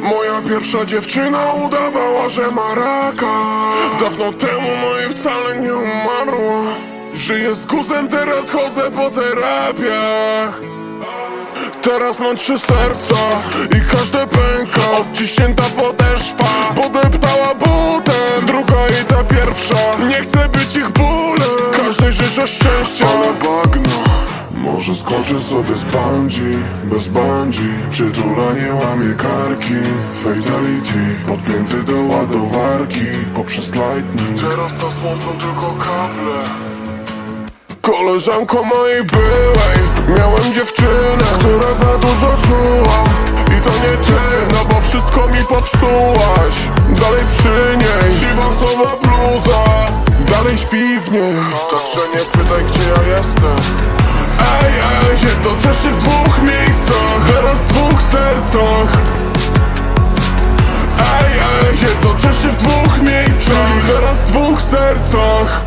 Moja pierwsza dziewczyna udawała, że ma raka. Dawno temu, no i wcale nie umarła. Żyję z guzem, teraz chodzę po terapiach. Teraz mam trzy serca i każde pęka. Odciśnięta podeszwa, podeptała butem. Druga i ta pierwsza, nie chcę być ich bólem. Każdej życzę szczęścia, ale może skoczę sobie z bungee, bez bungee Przytulanie łamie karki Fatality Podpięty do ładowarki Poprzez lightning. Teraz nas łączą tylko kable. Koleżanko mojej byłej Miałem dziewczynę, która za dużo czuła. I to nie ty, no bo wszystko mi popsułaś. Dalej przy niej Siwa bluza. Dalej śpi w niej. Także nie pytaj gdzie ja jestem Ej, ej, jednocześnie w dwóch miejscach Teraz w dwóch sercach. Ej, ej, jednocześnie w dwóch miejscach Teraz w dwóch sercach.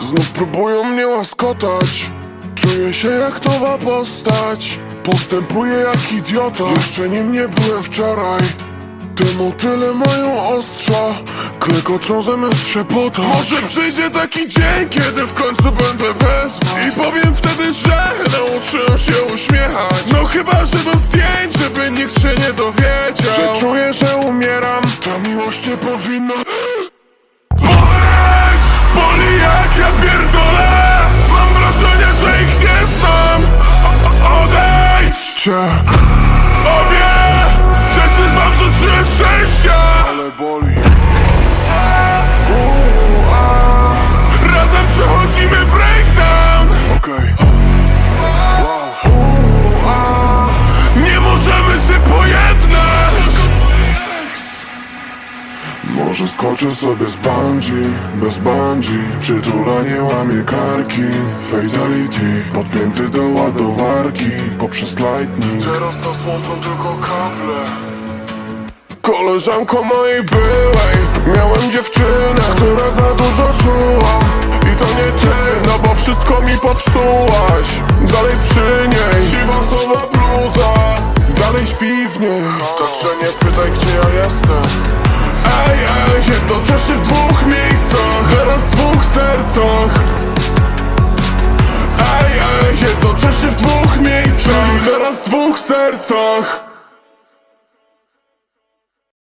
Znów próbują mnie łaskotać Czuję się jak nowa postać. Postępuję jak idiota Jeszcze nim nie byłem wczoraj Te motyle mają ostrza Klekoczą zamiast trzepotać Może przyjdzie taki dzień, kiedy w końcu będę bez was I powiem wtedy, że nauczyłem się uśmiechać. No chyba, że do zdjęć, żeby nikt się nie dowiedział. Że czuję, że umieram. Ta miłość nie powinna Boleć! Boli jak ja pierdolę! Mam wrażenie, że ich nie znam. O, Odejdźcie szczęścia! Ale boli. Razem przechodzimy breakdown! Okej. Nie możemy się pojednać! Może skoczę sobie z bungee, bez bungee. Przytulanie łamie karki. Fatality Podpięty do ładowarki Poprzez lightning. Teraz nas łączą tylko kable Koleżanko mojej byłej. Miałem dziewczynę, która za dużo czuła. I to nie ty, no bo wszystko mi popsułaś. Dalej przy niej Siwa bluza. Dalej śpi w niej. Także nie pytaj gdzie ja jestem. Ej, ej, jednocześnie w dwóch miejscach Teraz w dwóch sercach. Ej, ej, jednocześnie w dwóch miejscach Teraz w dwóch sercach